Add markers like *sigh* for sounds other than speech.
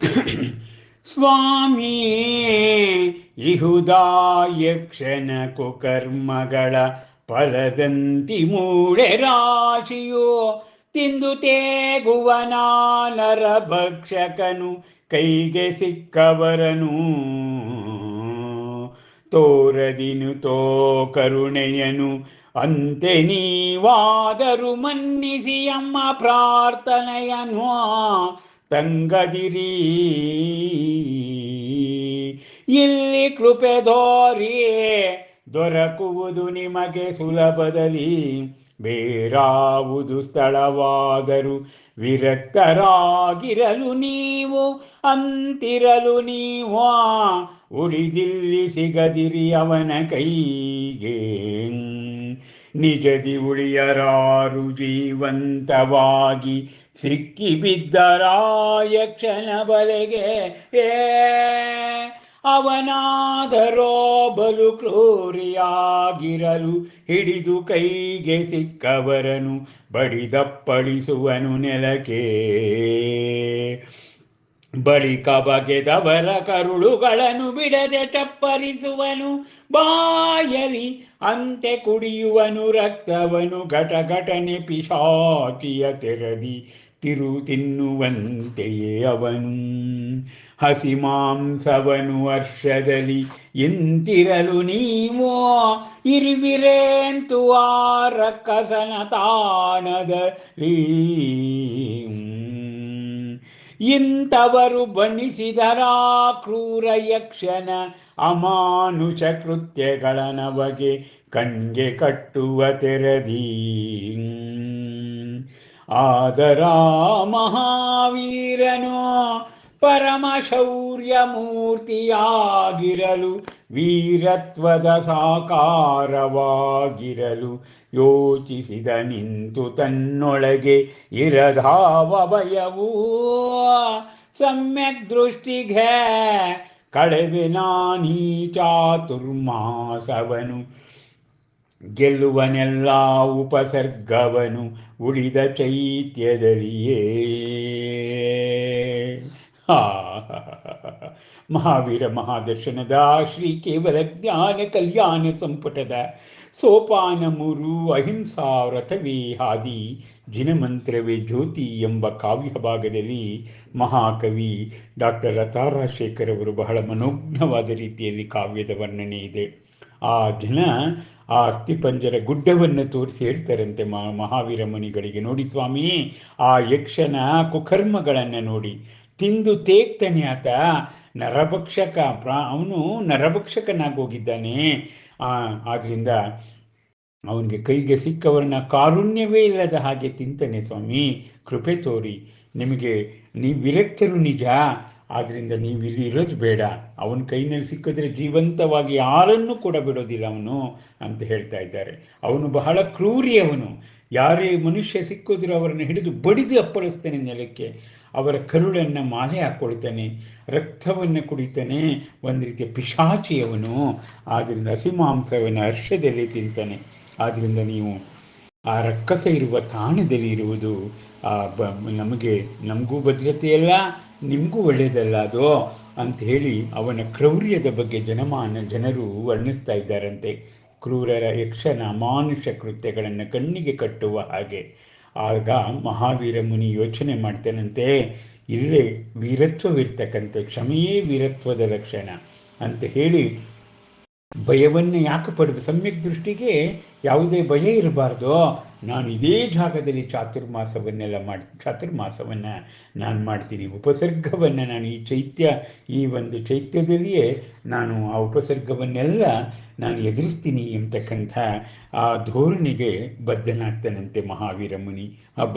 *coughs* ಸ್ವಾಮಿ ಇಹುದಾಯಕ್ಷಣ ಕುಕರ್ಮಗಳ ಫಲದಂತಿ ಮೂಳೆ ರಾಶಿಯೋ, ತಿಂದು ತೇಗುವ ನರ ಭಕ್ಷಕನು ಕೈಗೆ ಸಿಕ್ಕವರನು. ತೋರದಿನು ತೋ ಕರುಣೆಯನು, ಅಂತೆ ನೀವಾದರು ಮನ್ನಿಸಿ ಅಮ್ಮ ಪ್ರಾರ್ಥನೆಯನು ತಂಗದಿರಿ. ಇಲ್ಲಿ ಕೃಪೆ ದೋರಿಯೇ ದೊರಕುವುದು ನಿಮಗೆ ಸುಲಭದಲ್ಲಿ. ಬೇರಾವುದು ಸ್ಥಳವಾದರು ವಿರಕ್ತರಾಗಿರಲು ನೀವು, ಅಂತಿರಲು ನೀವು. ಉಳಿದಿಲ್ಲಿ ಸಿಗದಿರಿ ಅವನ ಕೈಗೆ. ನಿಜದಿ ಉಳಿಯರಾರು ಜೀವಂತವಾಗಿ ಸಿಕ್ಕಿ ಬಿದ್ದರಾಯ ಕ್ಷಣ ಬಲೆಗೆ ಏ, ಅವನಾದರೋ ಬಲು ಕ್ರೂರಿಯಾಗಿರಲು ಹಿಡಿದು ಕೈಗೆ ಸಿಕ್ಕವರನು ಬಡಿದಪ್ಪಳಿಸುವನು ನೆಲಕ್ಕೆ. ಬಳಿಕ ಬಗೆದವರ ಕರುಳುಗಳನ್ನು ಬಿಡದೆ ಚಪ್ಪರಿಸುವನು ಬಾಯಲಿ ಅಂತೆ ಕುಡಿಯುವನು, ರಕ್ತವನು ಘಟ ಘಟನೆ ಪಿಶಾಚಿಯ ತೆರದಿ ತಿರು ತಿನ್ನುವಂತೆಯೇ ಅವನು. ಹಸಿ ಮಾಂಸವನು ವರ್ಷದಲ್ಲಿ ಎಂತಿರಲು ನೀವು ಇರುವಿರೇಂತು ಆ ರಕ್ಕಸನ ಇಂಥವರು ಬಣಿಸಿದರ ಕ್ರೂರ ಯಕ್ಷನ ಅಮಾನುಷ ಕೃತ್ಯಗಳ ನವಗೆ ಕಣ್ಗೆ ಕಟ್ಟುವ ತೆರದಿ. ಆದರ ಮಹಾವೀರನು ಪರಮ ಶೌರ್ಯ ಮೂರ್ತಿಯಾಗಿರಲು ವೀರತ್ವದ ಸಾಕಾರವಾಗಿರಲು ಯೋಚಿಸಿದ ನಿಂತು ತನ್ನೊಳಗೆ ಇರಧಾವ ಭಯವೂ. ಸಮ್ಯಕ್ ದೃಷ್ಟಿಗೆ ಕಳೆವೆ ನಾನೀ ಚಾತುರ್ಮಾಸವನು. ಗೆಲ್ಲುವನೆಲ್ಲ ಉಪಸರ್ಗವನು ಉಳಿದ ಚೈತ್ಯದಲ್ಲಿಯೇ. ಮಹಾವೀರ ಮಹಾದರ್ಶನದ, ಶ್ರೀ ಕೇವಲ ಜ್ಞಾನ ಕಲ್ಯಾಣ ಸಂಪುಟದ, ಸೋಪಾನ ಮೂರು ಅಹಿಂಸಾ ವ್ರತವೇ ಹಾದಿ, ಜಿನಮಂತ್ರವೇ ಜ್ಯೋತಿ ಎಂಬ ಕಾವ್ಯ ಭಾಗದಲ್ಲಿ ಮಹಾಕವಿ ಡಾಕ್ಟರ್ ರಾಜಶೇಖರ್ ಅವರು ಬಹಳ ಮನೋಜ್ಞವಾದ ರೀತಿಯಲ್ಲಿ ಕಾವ್ಯದ ವರ್ಣನೆ ಇದೆ. ಆ ಜನ ಆ ಅಸ್ಥಿಪಂಜರ ಗುಡ್ಡವನ್ನು ತೋರಿಸಿ ಹೇಳ್ತಾರಂತೆ ಮಹಾವೀರ ಮುನಿಗಳಿಗೆ, ನೋಡಿ ಸ್ವಾಮಿ, ಆ ಯಕ್ಷನ ಕುಕರ್ಮಗಳನ್ನು ನೋಡಿ, ತಿಂದು ತೇಗ್ತಾನೆ ಆತ ನರಭಕ್ಷಕ ಪ್ರಾ, ಅವನು ನರಭಕ್ಷಕನಾಗೋಗಿದ್ದಾನೆ. ಆದ್ರಿಂದ ಅವನಿಗೆ ಕೈಗೆ ಸಿಕ್ಕವರನ್ನ ಕಾರುಣ್ಯವೇ ಇಲ್ಲದ ಹಾಗೆ ತಿಂತಾನೆ ಸ್ವಾಮಿ. ಕೃಪೆ ತೋರಿ. ನಿಮಗೆ ನೀವು ವಿರಕ್ತರು ನಿಜ. ಆದ್ರಿಂದ ನೀವು ಇಲ್ಲಿ ಇರೋದು ಬೇಡ. ಅವನ ಕೈನಲ್ಲಿ ಸಿಕ್ಕಿದ್ರೆ ಜೀವಂತವಾಗಿ ಯಾರನ್ನು ಕೂಡ ಬಿಡೋದಿಲ್ಲ ಅವನು ಅಂತ ಹೇಳ್ತಾ ಇದ್ದಾರೆ. ಅವನು ಬಹಳ ಕ್ರೂರಿ ಅವನು. ಯಾರೇ ಮನುಷ್ಯ ಸಿಕ್ಕಿದ್ರು ಅವರನ್ನು ಹಿಡಿದು ಬಡಿದು ಅಪ್ಪಳಿಸ್ತಾನೆ ನೆಲಕ್ಕೆ. ಅವರ ಕರುಳನ್ನು ಮಾಲೆ ಹಾಕ್ಕೊಳ್ತಾನೆ ರಕ್ತವನ್ನು ಕುಡಿತಾನೆ, ಒಂದು ರೀತಿಯ ಪಿಶಾಚಿಯವನು. ಆದ್ದರಿಂದ ಹಸಿಮಾಂಸವನ್ನು ಹರ್ಷದಲ್ಲಿ ತಿಂತಾನೆ. ಆದ್ದರಿಂದ ನೀವು ಆ ರಕ್ಕಸ ಇರುವ ತಾಣದಲ್ಲಿ ಇರುವುದು, ಆ ಬ, ನಮಗೆ ನಮಗೂ ಭದ್ರತೆಯಲ್ಲ, ನಿಮಗೂ ಒಳ್ಳೆಯದಲ್ಲ ಅದು ಅಂತ ಹೇಳಿ ಅವನ ಕ್ರೌರ್ಯದ ಬಗ್ಗೆ ಜನಮಾನ, ಜನರು ವರ್ಣಿಸ್ತಾ ಇದ್ದಾರಂತೆ. ಕ್ರೂರರ ಯಕ್ಷನ ಮಾನುಷ ಕೃತ್ಯಗಳನ್ನು ಕಣ್ಣಿಗೆ ಕಟ್ಟುವ ಹಾಗೆ. ಆಗ ಮಹಾವೀರ ಮುನಿ ಯೋಚನೆ ಮಾಡ್ತೇನಂತೆ, ಇಲ್ಲೇ ವೀರತ್ವವಿರ್ತಕ್ಕಂಥ ಕ್ಷಮೆಯೇ ವೀರತ್ವದ ಲಕ್ಷಣ ಅಂತ ಹೇಳಿ ಭಯವನ್ನು ಯಾಕೆ ಪಡುವ? ಸಮ್ಯಕ್ ದೃಷ್ಟಿಗೆ ಯಾವುದೇ ಭಯ ಇರಬಾರ್ದು. ನಾನು ಇದೇ ಜಾಗದಲ್ಲಿ ಚಾತುರ್ಮಾಸವನ್ನೆಲ್ಲ ಮಾಡಿ, ಚಾತುರ್ಮಾಸವನ್ನು ನಾನು ಮಾಡ್ತೀನಿ. ಉಪಸರ್ಗವನ್ನು ನಾನು ಈ ಚೈತ್ಯ, ಈ ಒಂದು ಚೈತ್ಯದಲ್ಲಿಯೇ ನಾನು ಆ ಉಪಸರ್ಗವನ್ನೆಲ್ಲ ನಾನು ಎದುರಿಸ್ತೀನಿ ಎಂತಕ್ಕಂಥ ಆ ಧೋರಣೆಗೆ ಬದ್ಧನಾಗ್ತಾನಂತೆ ಮಹಾವೀರ ಮುನಿ. ಹಬ್ಬ